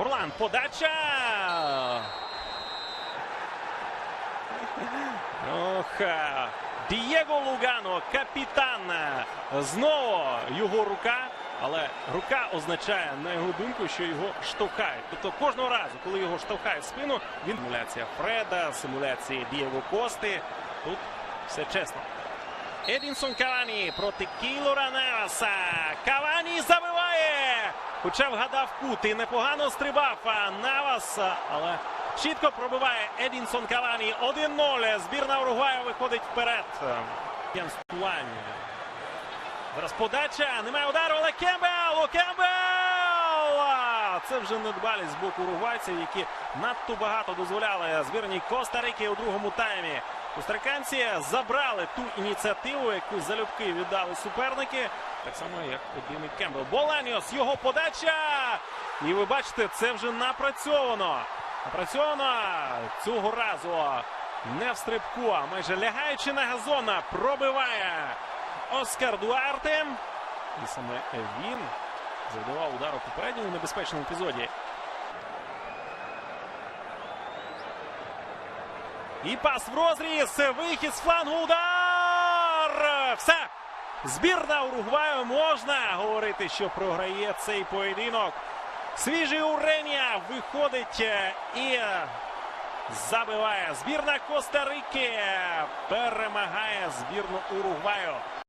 Форлан, подача. Ох, е, Дієго Лугано, капітан. Знову його рука. Але рука означає, на його думку, що його штовхають. Тобто кожного разу, коли його штовхають в спину, він симуляція Фреда, симуляції Дієго Кости. Тут все чесно. Едінсон Кавані проти Кілора Неваса. Кавані забиває! Хоча вгадав кут і непогано стрибав Навас, але чітко пробиває Едінсон Кавані. 1-0. Збірна Уругваю виходить вперед. Зараз подача. Немає удару, але Кембел! Кембел! Це вже недбалість з боку уругвайців, які надто багато дозволяли збірній Коста-Рики у другому таймі. Костариканці забрали ту ініціативу, яку залюбки віддали суперники. Так само, як один і Кембел. Боланіос, його подача! І ви бачите, це вже напрацьовано. Напрацьовано цього разу не в стрибку, а майже лягаючи на газона, пробиває Оскар Дуарте. І саме він завдавав удар у попередньому небезпечному епізоді. І пас в розріз. Вихід з флангу. Удар! Все. Збірна Уругваю можна говорити, що програє цей поєдинок. Свіжий Уренія виходить е, і забиває. Збірна Коста-Рики перемагає збірну Уругваю.